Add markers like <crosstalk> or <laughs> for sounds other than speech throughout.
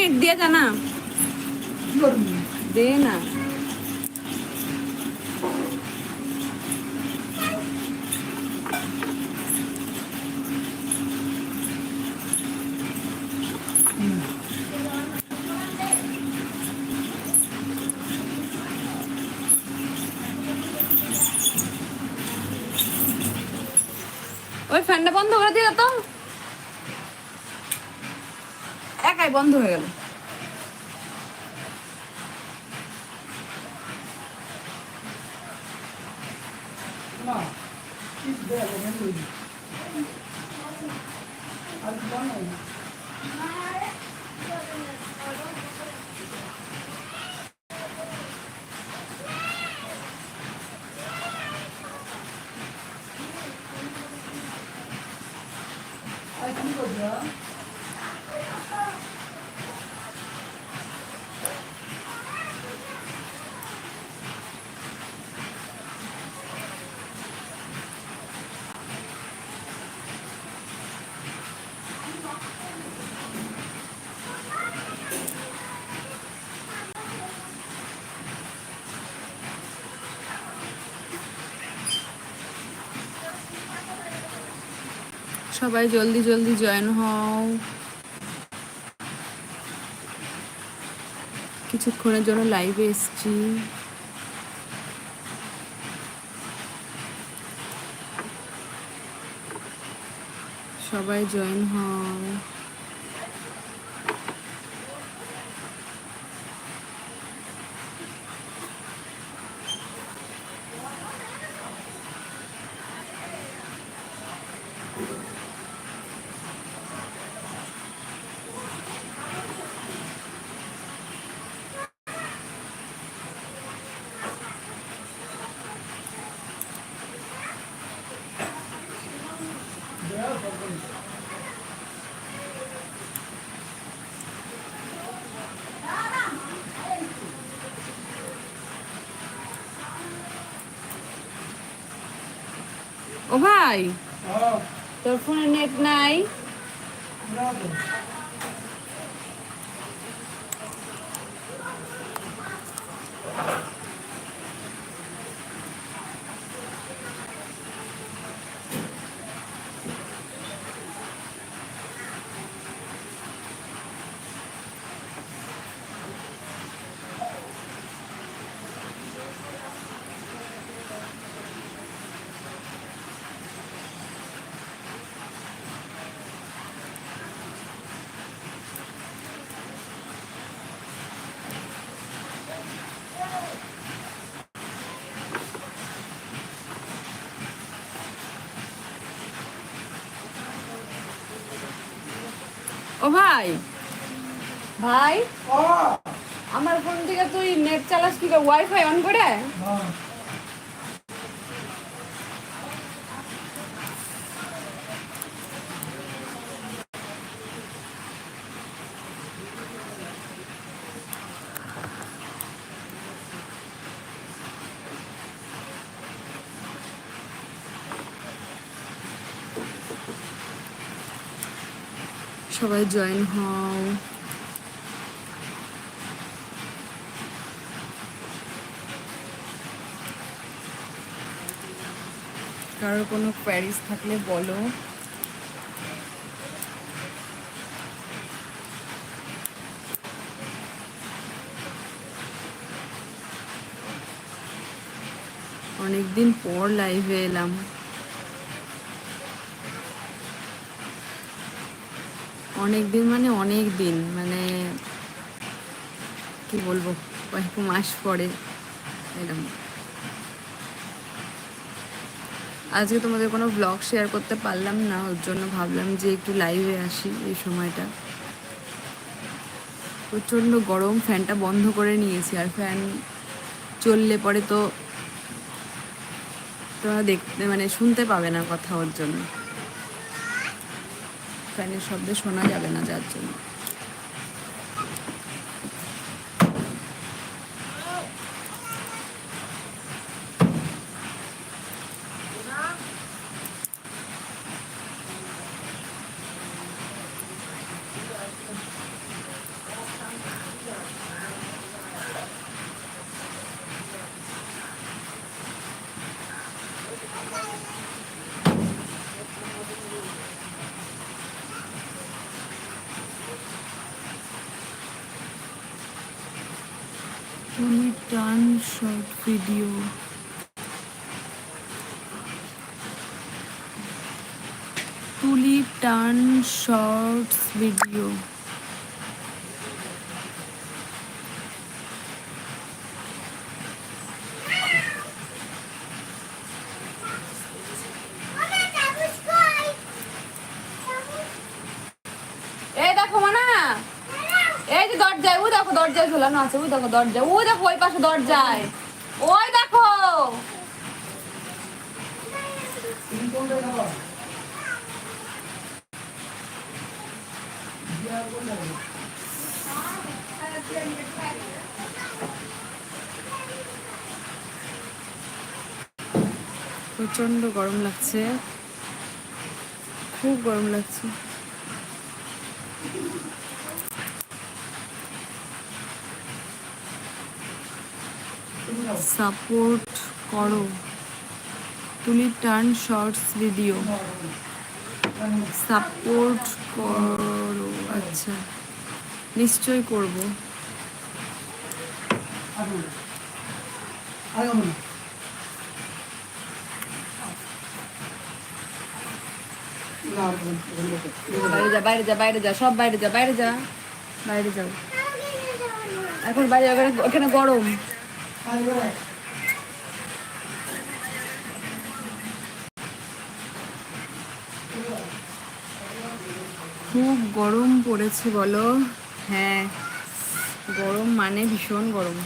Minute দিয়ে যা না। দে না। ওই ফ্যানটা বন্ধ করে দিও তো। একাই বন্ধ হয়ে গেল। না কি দেখ এখানে করবি আর কি বানাই আর কি করবি হ্যাঁ? সবাই জলদি জলদি জয়েন হও। কিছুক্ষণের জন্য লাইভে এসছি। সবাই জয়েন হও। ও ভাই হ্যাঁ। তোর ফোনে নেট নাই? ভাই? ভাই? আমার ফোন থেকে তুই নেট চালাস কি ওয়াইফাই অন করে? সবাই জয়েন হও। কারোর কোনো প্যারিস থাকলে বলো। অনেকদিন পর লাইভে এলাম। অনেক দিন মানে অনেক দিন মানে কি বলব, কয়েক মাস পরে এলাম আজকে তোমাদের কোনো ব্লগ শেয়ার করতে পারলাম না, ওর জন্য ভাবলাম যে একটু লাইভে আসি এই সময়টা। প্রচণ্ড গরম, ফ্যানটা বন্ধ করে নিয়েছি, আর ফ্যান চললে পরে তো তোমরা দেখতে মানে শুনতে পাবে না কথা ওর জন্য। ফ্যানের শব্দ শোনা যাবে না যার জন্য তুলি টান শর্ট ভিডিও তুলি টান শর্টস ভিডিও দরজায় ওই দেখো দরজায় ঝোলানো আছে ওই দেখো দরজা ওই দেখো ওই পাশে দরজায়। ওই দেখো তুমি কোনটায় খাবা বিয়ার কোনটা খাবে? প্রচণ্ড গরম লাগছে। খুব গরম লাগছে। সাপোর্ট করো। তুলি টার্ন শর্টস ভিডিও। সাপোর্ট করো। আচ্ছা নিশ্চয় করব। যা, বাইরে যা বাইরে যা, সব বাইরে যা বাইরে যা। বাইরে এখন বাইরে, ওখানে গরম। খুব গরম পড়েছে বলো। হ্যাঁ গরম মানে ভীষণ গরম।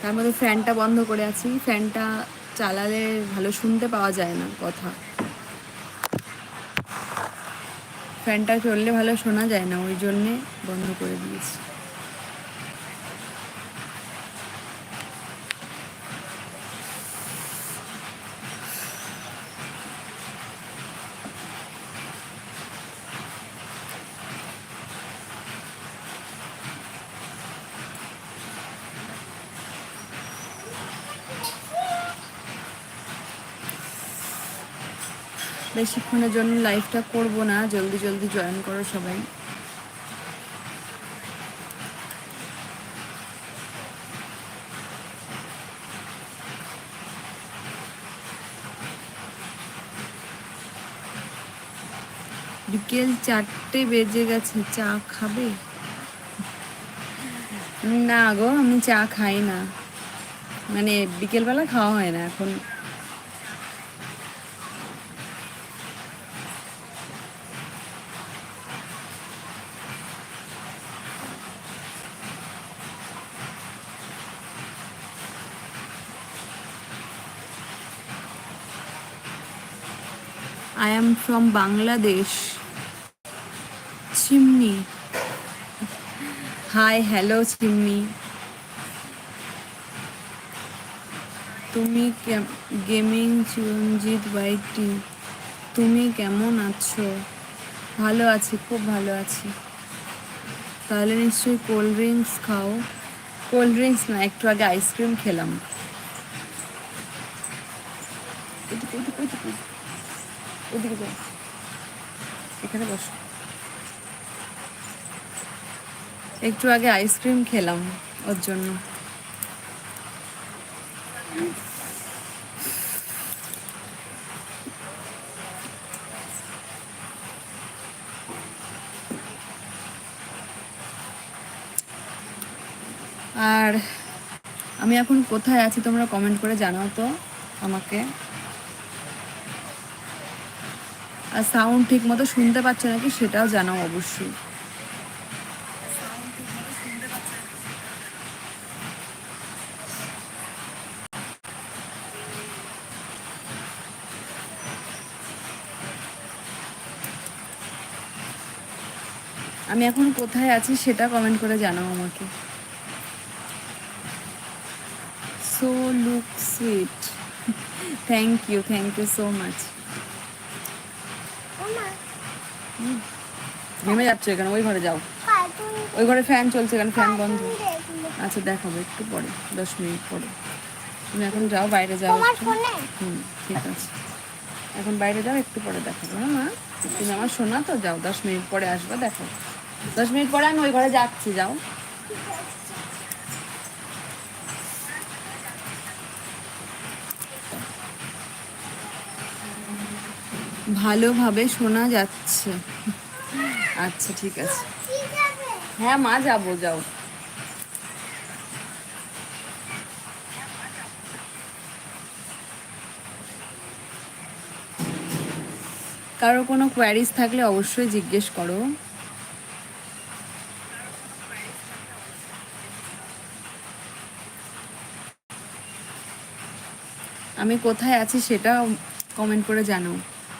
তার মধ্যে ফ্যানটা বন্ধ করে আছি। ফ্যানটা চালালে ভালো শুনতে পাওয়া যায় না কথা। ফ্যানটা চললে ভালো শোনা যায় না, ওই জন্যে বন্ধ করে দিয়েছি। বেশিক্ষণের জন্য লাইভটা করব না। জলদি জলদি জয়েন করো সবাই। বিকেল চারটে বেজে গেছে, চা খাবে? না গো, আমি চা খাই না। মানে বিকেলবেলা খাওয়া হয় না এখন। I am from Bangladesh. Chimney. Hi, hello Chimney. তুমি গেমিং চিরঞ্জিত বাইকটি তুমি কেমন আছো ভালো আছি খুব ভালো আছি তাহলে নিশ্চয়ই কোল্ড ড্রিঙ্কস খাও কোল্ড ড্রিঙ্কস না একটু আগে আইসক্রিম খেলাম ওদিকে যাও এখানে বসো। একটু আগে আইসক্রিম খেলাম ওর জন্য। আর আমি এখন কোথায় আছি তোমরা কমেন্ট করে জানাও তো আমাকে। আর সাউন্ড ঠিক মতো শুনতে পাচ্ছে নাকি সেটাও জানাও অবশ্যই। আমি এখন কোথায় আছি সেটা কমেন্ট করে জানাও আমাকে। So look sweet thank you thank you so much নেমে যাচ্ছে এখানে ওই ঘরে যাও। ওই ঘরে ফ্যান চলছে এখানে ফ্যান বন্ধ। আচ্ছা দেখাবো একটু পরে দশ মিনিট পরে। তুমি এখন যাও বাইরে যাও। হুম ঠিক আছে। এখন বাইরে যাও একটু পরে দেখাবো হ্যাঁ মা? তুমি আমার শোনা তো যাও দশ মিনিট পরে আসব দেখো দশ মিনিট পরে আমি ওই ঘরে যাচ্ছি যাও। ভালোভাবে শোনা যাচ্ছে। আচ্ছা ঠিক আছে। হ্যাঁ মা, যাব, যাও। কারও কোনো কোয়ারিজ থাকলে অবশ্যই জিজ্ঞেস করো। আমি কোথায় আছি সেটা কমেন্ট করে জানাও।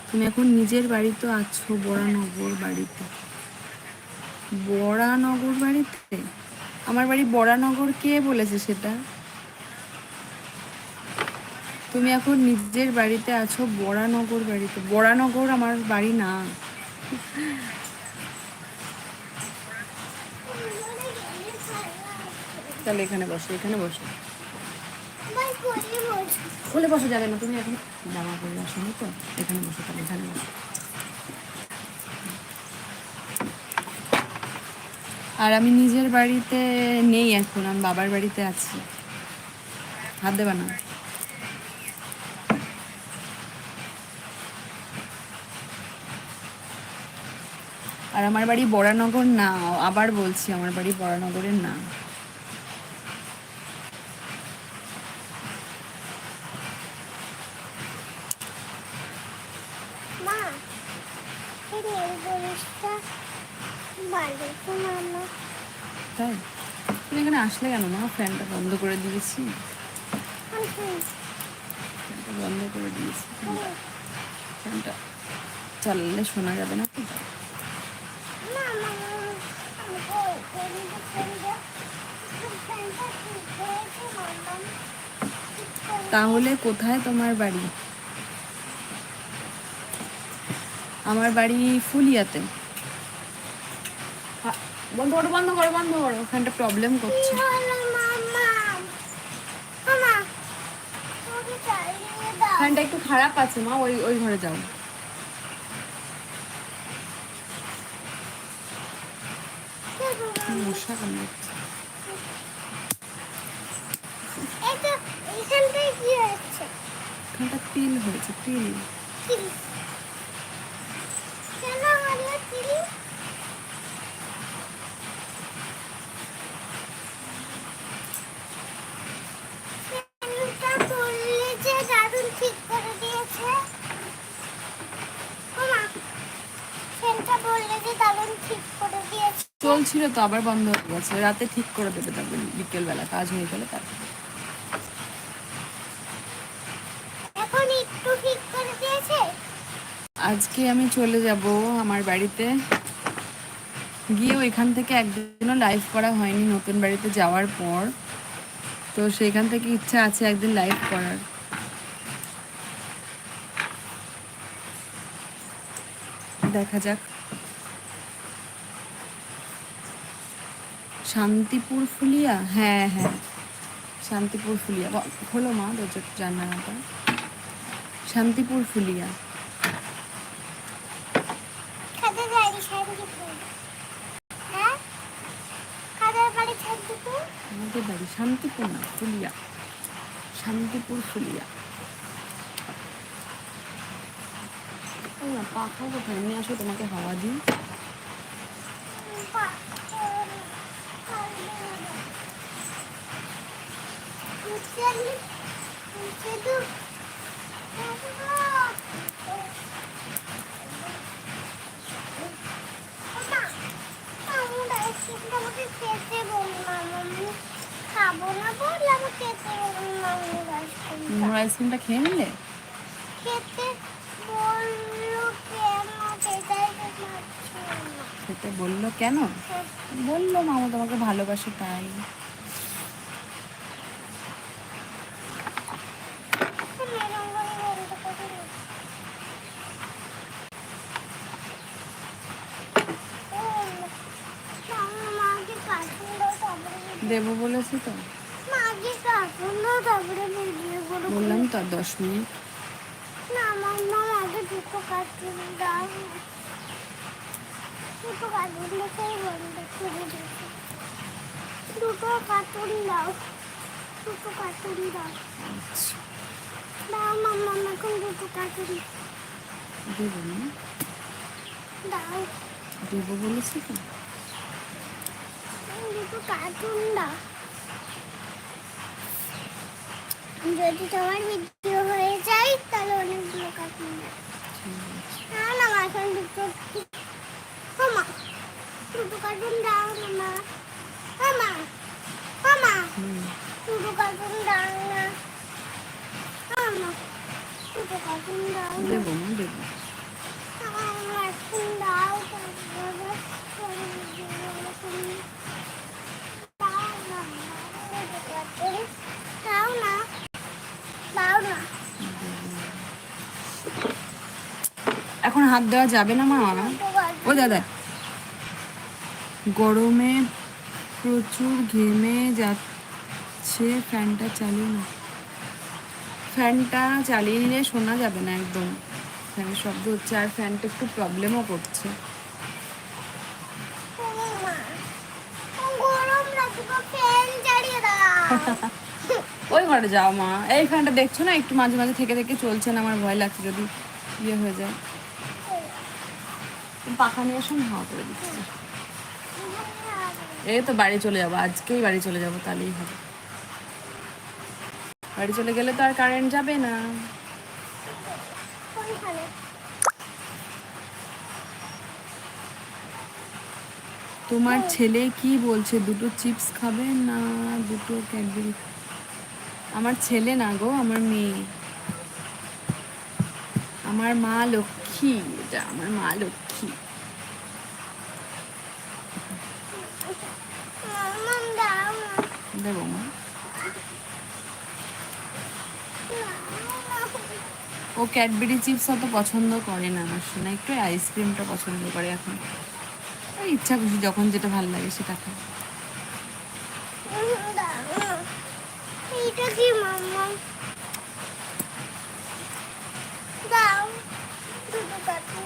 তুমি এখন নিজের বাড়িতে আছো বরানগর বাড়িতে। বরানগর বাড়িতে? আমার বাড়ি বরানগর কে বলেছে সেটা? তুমি এখন নিজের বাড়িতে আছো বরানগর বাড়িতে। বরানগর আমার বাড়ি না। তাহলে এখানে বসো এখানে বসো। কোলে বসে যাবে না, তুমি এখন জামা পরে আসনি তো, এখানে বসে তাহলে, এখানে বসো। আর আমি নিজের বাড়িতে নেই এখন, আমি বাবার বাড়িতে আছি। হাত দেবা না। আর আমার বাড়ি বরানগর না, আবার বলছি আমার বাড়ি বরানগরের না। এই নেল পলিশটা তো মামা তাই? তুমি এখানে আসলে কেন? মা ফ্যানটা বন্ধ করে দিয়েছি। ফ্যানটা বন্ধ করে দিয়েছি। ফ্যানটা চালালে শোনা যাবে না তো। তাহলে কোথায় তোমার বাড়ি? আমার বাড়ি ফুলিয়াতে। বন্ধ করো বন্ধ করো বন্ধ করো। ফ্যানটা প্রবলেম করছে। ফ্যানটা একটু খারাপ আছে মা ওই ওই ঘরে যাও। মশা কামড়াচ্ছে। হচ্ছে পিল হয়েছে? পিল কিল কেন হলো কিল ফ্যানটা বললে যে দাদুন ঠিক করে দিয়েছে মামা ফ্যানটা বললে যে দাদুন ঠিক করে দিয়েছে চলছিল তো আবার বন্ধ হয়ে গেছে। রাতে ঠিক করে দেবে তবে বিকেলবেলা কাজ হয়ে গেলে তারপর। আজকে আমি চলে যাব আমার বাড়িতে। গিয়ে ওইখান থেকে একদিনও লাইভ করা হয়নি নতুন বাড়িতে যাওয়ার পর। তো সেখান থেকে ইচ্ছা আছে একদিন লাইভ করার। দেখা যাক। শান্তিপুর ফুলিয়া? হ্যাঁ হ্যাঁ। শান্তিপুর ফুলিয়া। খোলো মা দরজা জান্নাটা শান্তিপুর ফুলিয়া। হ্যাঁ? আমাদের বাড়ি শান্তিপুর না ফুলিয়া। শান্তিপুর ফুলিয়া। পাখা কোথায়? এমনি আসো তোমাকে হাওয়া দিই বা- উম, উচ্চারণ শুধু মামা, আমার আইসক্রিমটা আমাকে খেতে বললাম আমি খাব না বললাম খেতে বললাম আইসক্রিমটা আইসক্রিমটা খেয়ে নিলে খেতে খেতে বলল কেন বলল মামা তোমাকে ভালোবাসে তাই মেরুন করে বলতে পারি না। ও, মামা, মাকে কার্টুন দাও, তারপরে ভিডিও- দেবো বলেছি তো। বললাম তো দশ মিনিট। না, আমার মা আগে দুটো কার্টুন দাও। দুটো কার্টুন দাও। আচ্ছা। দাও মাম্মা এখন দুটো কার্টুন দেবো না। দাও। দেবো বলেছি তো। যদি তোমার ভিডিও হয়ে যায় তাহলে অনেকগুলো কার্টুন না মা, এখন দুটো মামা দুটো কার্টুন দাও মামা মামা মামা দুটো কার্টুন দাও না। মামা দুটো কার্টুন দাও দেবো দেবো মামা এখন দাও তারপরে পরে video এরকম দাও না দুটো কার্টুন দাও না দাও না এখন হাত দেওয়া যাবে না মা? ও দাদা গরমে প্রচুর ঘেমে যাচ্ছে ফ্যানটা চালিয়ে না। ফ্যানটা চালিয়ে নিলে শোনা যাবে না একদম। ফ্যানের শব্দ হচ্ছে আর ফ্যানটা একটু প্রবলেমও করছে। গরম ফ্যান চালিয়ে দাও। <laughs> ওই ঘরে যাও মা। এই ফ্যানটা দেখছ না? একটু মাঝে মাঝে থেকে থেকে চলছে না, আমার ভয় লাগছে যদি ইয়ে হয়ে যায়। পাখা নিয়ে আসুন হাওয়া করে দিচ্ছি। এই তো বাড়ি চলে যাব, আজকেই বাড়ি চলে যাব, তাহলেই হবে। বাড়ি চলে গেলে তো আর কারেন্ট যাবে না। তোমার ছেলে কি বলছে? দুটো চিপস খাবে না, দুটো ক্যাডবেরি আমার ছেলে না গো, আমার মেয়ে। আমার মা লক্ষ্মী, এটা আমার মা লক্ষ্মী। দেবো মা ও ক্যাডবেরি চিপস অত পছন্দ করে না আমার শোনা একটু আইসক্রিমটা পছন্দ করে এখন। ইচ্ছা খুশি, যখন যেটা ভালো লাগে সেটা খায় দাও না এইটা কি মাম্মা দাও দুটো কাটু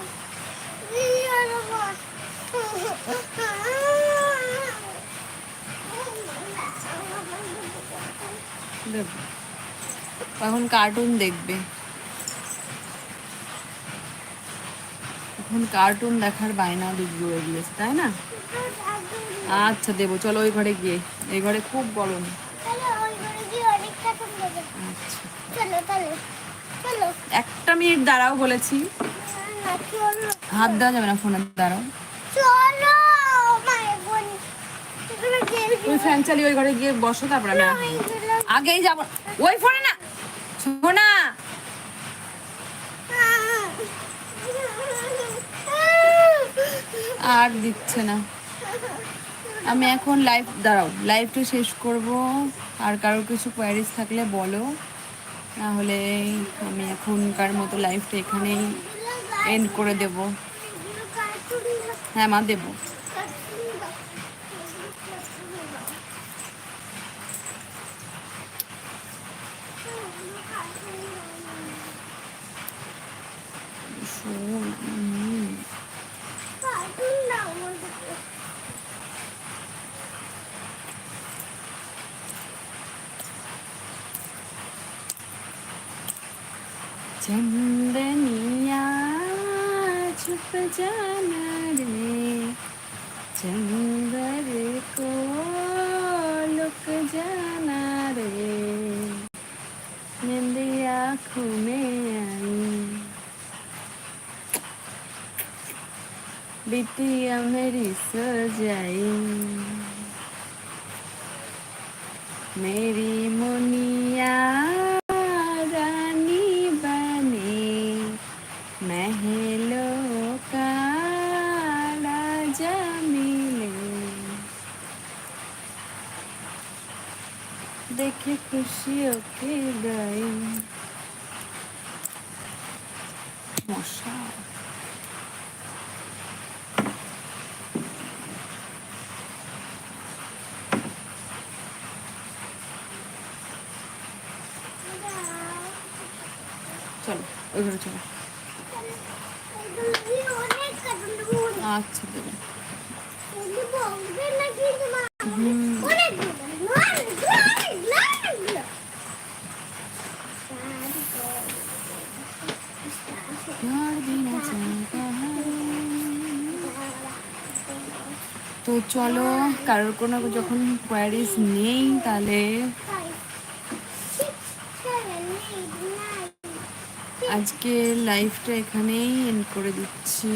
দেবো এখন কার্টুন দেখবে। এখন কার্টুন দেখার বায়না হয়ে গিয়েছে তাই না? আচ্ছা দেবো চলো ওই ঘরে গিয়ে। এই ঘরে খুব গরম। একটা মিনিট দাঁড়াও বলেছি। হাত দেওয়া যাবে না ফোনের দাঁড়াও। তুমি ফ্যান চালিয়ে ওই ঘরে গিয়ে বসো তারপরে আমি। আগেই যাব। ওই ফোনে না শোনা আর দিচ্ছে না। আমি এখন লাইভ দাঁড়াও লাইভটা শেষ করব। আর কারোর কিছু কোয়ারিজ থাকলে বলো। নাহলে আমি এখনকার মতো লাইভটা এখানেই এন্ড করে দেব। হ্যাঁ মা, দেবো। आँखों में आई बिटिया मेरी सो जाई मेरी मुनिया रानी बने महलों का राजा मिले देखे खुशियों के गए মশা। চলো ওই ঘরে চলো। আচ্ছা দেবো চলো কারোর কোনো যখন কোয়ারিজ নেই তাহলে আজকে লাইফটা এখানেই এন্ড করে দিচ্ছি।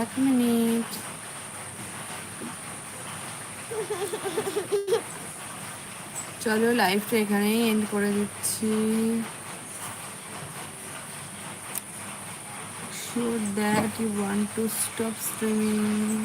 এক মিনিট চলো লাইফটা এখানেই এন্ড করে দিচ্ছি show that you want to stop streaming